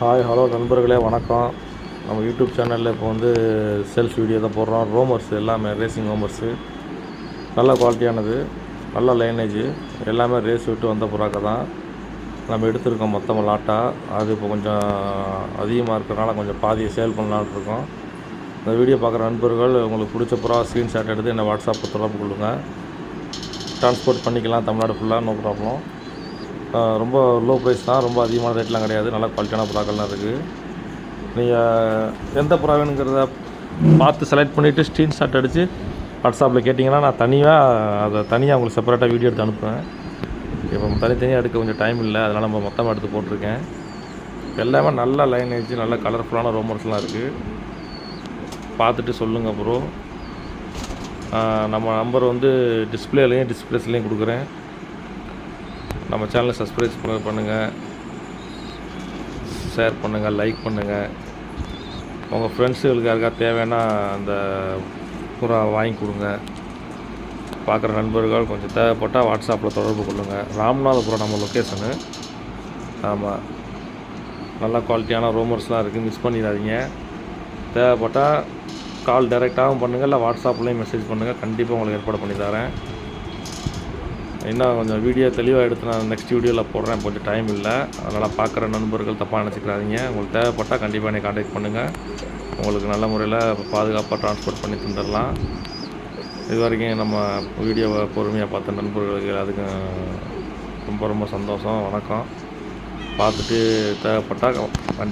Hi hello நண்பர்களே வணக்கம். நம்ம யூடியூப் சேனலில் இப்போ வந்து செல்ஃப் வீடியோ தான் போடுறோம். ரோமர்ஸ் எல்லாமே ரேசிங் ரோமர்ஸு நல்ல குவாலிட்டியானது நல்ல லைனேஜ் எல்லாமே ரேஸ் விட்டு வந்த புறாக்க தான். நம்ம எடுத்திருக்கோம் மொத்தமாக லாட்டாக அது இப்போ கொஞ்சம் அதிகமாக இருக்கிறனால கொஞ்சம் பாதியை சேல் பண்ணலான்னு இருக்கோம். இந்த வீடியோ பார்க்குற நண்பர்கள் உங்களுக்கு பிடிச்ச புறா ஸ்க்ரீன்ஷாட் எடுத்து என்னை வாட்ஸ்அப்பில் தொடர்பு கொள்ளுங்கள் ட்ரான்ஸ்போர்ட் பண்ணிக்கலாம் தமிழ்நாடு ஃபுல்லாக நோ ப்ராப்ளம் ரொம்ப லோ ப்ரைஸ் தான். ரொம்ப அதிகமான ரேட்லாம் கிடையாது. நல்ல குவாலிட்டியான புறாக்கள்லாம் இருக்குது நீங்கள் எந்த புறா வேணுங்கிறத பார்த்து செலக்ட் பண்ணிவிட்டு ஸ்க்ரீன்ஷாட் அடித்து வாட்ஸ்அப்பில் கேட்டிங்கன்னா நான் தனியாக அதை தனியாக உங்களுக்கு செப்பரேட்டாக வீடியோ எடுத்து அனுப்புவேன். இப்போ தனித்தனியாக எடுக்க கொஞ்சம் டைம் இல்லை. அதனால் நம்ம மொத்தமாக எடுத்து போட்டிருக்கேன். எல்லாமே நல்ல லைனேஜ் நல்ல கலர்ஃபுல்லான ரோமர்ஸ்லாம் இருக்குது பார்த்துட்டு சொல்லுங்கள் ப்ரோ நம்ம நம்பர் வந்து டிஸ்பிளேலையும் டிஸ்பிளேஸ்லேயும் கொடுக்குறேன். நம்ம சேனலை சப்ஸ்கிரைப் பண்ணுங்கள் ஷேர் பண்ணுங்கள் லைக் பண்ணுங்கள் உங்கள் ஃப்ரெண்ட்ஸுகளுக்கு யாருக்கா தேவைன்னா அந்த புறா வாங்கி கொடுங்க. பார்க்குற நண்பர்கள் கொஞ்சம் தேவைப்பட்டால் வாட்ஸ்அப்பில் தொடர்பு கொள்ளுங்கள் ராமநாதபுரம் நம்ம லொக்கேஷனு ஆமாம் நல்ல குவாலிட்டியான ரூமர்ஸ்லாம் இருக்குது மிஸ் பண்ணிடாதீங்க. தேவைப்பட்டால் கால் டைரெக்டாகவும் பண்ணுங்கள் இல்லை வாட்ஸ்அப்லேயும் மெசேஜ் பண்ணுங்கள் கண்டிப்பாக உங்களுக்கு ஏற்பாடு பண்ணி தரேன். இன்னும் கொஞ்சம் வீடியோ தெளிவாக எடுத்து நான் நெக்ஸ்ட் வீடியோவில் போடுறேன் கொஞ்சம் டைம் இல்லை. அதனால் பார்க்குற நண்பர்கள் தப்பாக நினச்சிக்கிறாதீங்க. உங்களுக்கு தேவைப்பட்டால் கண்டிப்பாக என்னை காண்டாக்ட் பண்ணுங்கள் உங்களுக்கு நல்ல முறையில் பாதுகாப்பாக ட்ரான்ஸ்போர்ட் பண்ணி தந்துடலாம் இது வரைக்கும் நம்ம வீடியோவை பொறுமையாக பார்த்த நண்பர்களுக்கு அதுக்கும் ரொம்ப ரொம்ப சந்தோஷம் வணக்கம். பார்த்துட்டு தேவைப்பட்டால் கண்டி